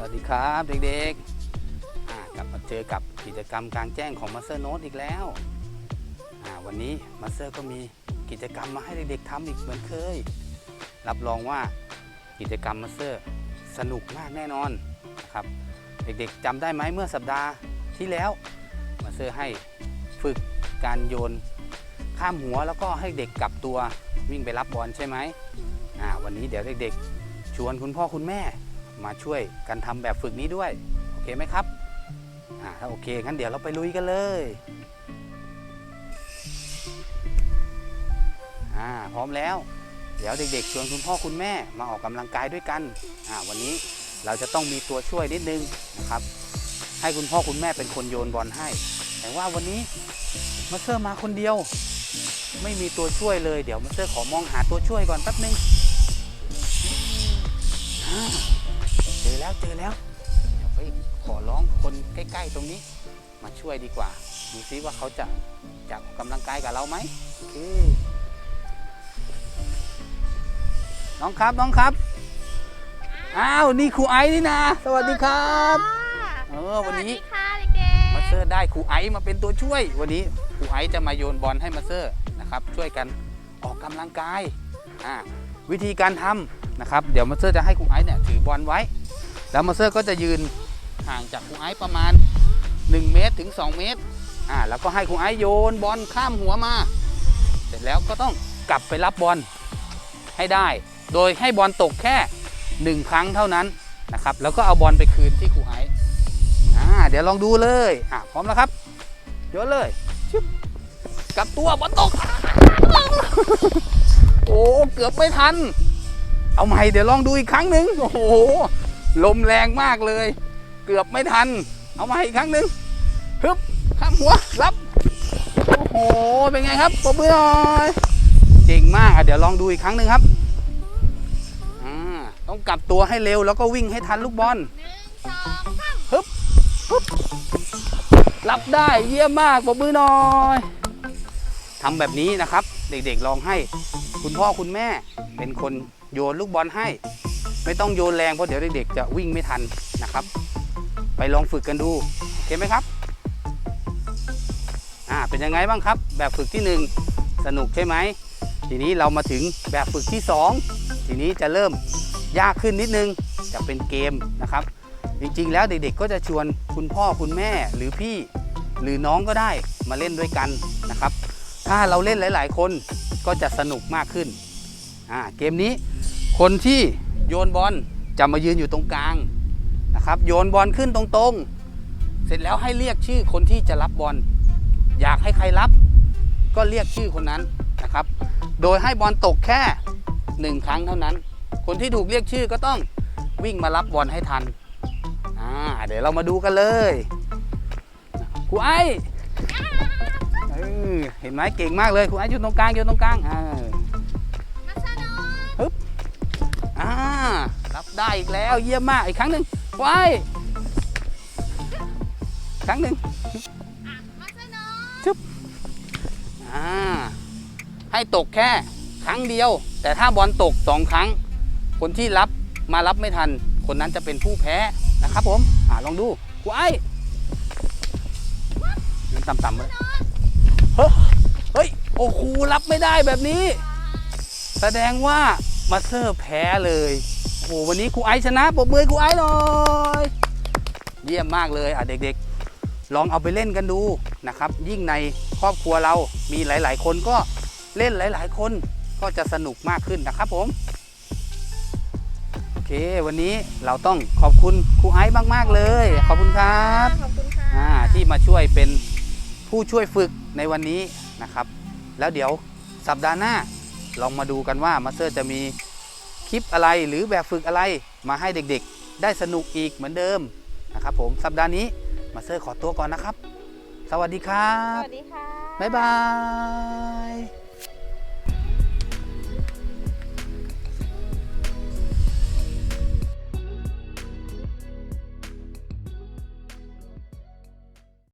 สวัสดีครับเด็กๆกลับมาเจอกับกิจกรรมกลางแจ้งของมาสเตอร์โน้ตอีกแล้ววันนี้มาสเตอร์ก็มีกิจกรรมมาให้เด็กๆทำอีกเหมือนเคย รับรองว่ากิจกรรมมาสเตอร์สนุกมากแน่นอนนะครับเด็กๆจำได้ไหมเมื่อสัปดาห์ที่แล้วมาสเตอร์ให้ฝึกการโยนข้ามหัวแล้วก็ให้เด็กกลับตัววิ่งไปรับบอลใช่ไหมวันนี้เดี๋ยวเด็กๆ ชวนคุณพ่อคุณแม่ มาช่วยกันทำแบบฝึกนี้ด้วย โอเคไหมครับอ่าถ้าโอเคงั้นเดี๋ยวเราไปลุยกันเลยอ่าพร้อมแล้ว เดี๋ยวเด็กๆชวนคุณพ่อคุณแม่มาออกกำลังกายด้วยกันอ่าวันนี้เราจะต้องมีตัวช่วยนิดนึงนะครับ ให้คุณพ่อคุณแม่เป็นคนโยนบอลให้ แต่ว่าวันนี้มาเตอร์มาคนเดียว ไม่มีตัวช่วยเลยเดี๋ยวมาเตอร์ขอมองหาตัวช่วยก่อนแป๊บนึงอ่าเจ อแล้วเจอแล้วเดี๋ยวไปขอร้องคนใกล้ ๆ ตรงนี้ มาช่วยดีกว่า ดูซิว่าเขาจะจะออกกำลังกายกับเราไหมโอเคน้องครับน้องครับ อ้าวนี่ครูไอซ์นี่นะสวัสดีครับเออวันนี้สวัสดีค่ะเด็กมาเซอร์ได้ครูไอซ์มาเป็นตัวช่วย วันนี้ครูไอซ์จะมาโยนบอลให้มาเซอร์นะครับ ช่วยกันออกกำลังกายอ่าวิธีการทำ นะครับ เดี๋ยวมาเซอร์จะให้ครูไอซ์เนี่ยถือบอลไว้ แล้วมาเซอร์ก็จะยืนห่างจากครูไอซ์ประมาณ 1 เมตรถึง 2 เมตรอ่าแล้วก็ให้ครูไอซ์โยนบอลข้ามหัวมา เสร็จแล้วก็ต้องกลับไปรับบอลให้ได้ โดยให้บอลตกแค่ 1 ครั้งเท่านั้นนะครับ แล้วก็เอาบอลไปคืนที่ครูไอซ์อ่าเดี๋ยวลองดูเลยอะพร้อมแล้วครับโยนเลยชึบกลับตัวบอลตก โอ้ เกือบไม่ทัน เอาใหม่เดี๋ยวลองดูอีกครั้งหนึ่งโอ้โหลมแรงมากเลย เกือบไม่ทัน เอาใหม่อีกครั้งหนึ่งฮึบข้ามหัวรับโอ้โหเป็นไงครับปรบมือหน่อยเก่งมากอะเดี๋ยวลองดูอีกครั้งหนึ่งครับอ่าต้องกลับตัวให้เร็วแล้วก็วิ่งให้ทันลูกบอลๆหนึ่งสองสามรับได้เยี่ยมมากปรบมือหน่อยทำแบบนี้นะครับ เด็กๆลองให้ คุณพ่อคุณแม่เป็นคนโยนลูกบอลให้ ไม่ต้องโยนแรงเพราะเดี๋ยวเด็กๆจะวิ่งไม่ทันนะครับ ไปลองฝึกกันดูโอเคไหมครับอ่าเป็นยังไงบ้างครับ แบบฝึกที่หนึ่งสนุกใช่ไหมทีนี้เรามาถึงแบบฝึกที่สองทีนี้จะเริ่มยากขึ้นนิดนึงจะเป็นเกมนะครับ จริงๆแล้วเด็กๆก็จะชวนคุณพ่อคุณแม่หรือพี่หรือน้องก็ได้มาเล่นด้วยกัน ถ้าเราเล่นหลาย ๆ คนก็จะสนุกมากขึ้นเกมนี้คนที่โยนบอลจะมายืนอยู่ตรงกลางนะครับ โยนบอลขึ้นตรงๆ เสร็จแล้วให้เรียกชื่อคนที่จะรับบอลอยากให้ใครรับก็เรียกชื่อคนนั้นนะครับ โดยให้บอลตกแค่หนึ่งครั้งเท่านั้น คนที่ถูกเรียกชื่อก็ต้องวิ่งมารับบอลให้ทันอ่าเดี๋ยวเรามาดูกันเลยครูไอ้ ออเห็นไหมเก่งมากเลยครูไอ้อยู่ตรงกลางอยู่ตรงกลางอ่ามาสนุกอ่ารับได้อีกแล้วเยี่ยมมากอีกครั้งหนึ่งครูไอ้ครั้งหนึ่งมาสนุกอ่าให้ตกแค่ครั้งเดียว แต่ถ้าบอลตกสองครั้ง คนที่รับมารับไม่ทัน คนนั้นจะเป็นผู้แพ้นะครับผมอ่าลองดูครูไอ้เงินต่ำๆเลยเฮ้ยเฮ้ย โอ้โหรับไม่ได้แบบนี้ แสดงว่ามาสเตอร์แพ้เลยโอ้โหวันนี้ครูไอซ์ชนะปรบมือให้ครูไอซ์หน่อยเยี่ยมมากเลยอะเด็กๆ ลองเอาไปเล่นกันดูนะครับ ยิ่งในครอบครัวเรามีหลาย ๆ คนก็เล่นหลาย ๆ คนก็จะสนุกมากขึ้นนะครับผมโอเค วันนี้เราต้องขอบคุณครูไอซ์มาก ๆ เลย ขอบคุณครับขอบคุณค่ะอ่าที่มาช่วยเป็นผู้ช่วยฝึกในวันนี้นะครับ แล้วเดี๋ยวสัปดาห์หน้าลองมาดูกันว่ามาสเตอร์จะมีคลิปอะไรหรือแบบฝึกอะไรมาให้เด็กๆ ได้สนุกอีกเหมือนเดิมนะครับผมสัปดาห์นี้มาสเตอร์ขอตัวก่อนนะครับ สวัสดีครัสบวัสดีค่ะ บ๊ายบาย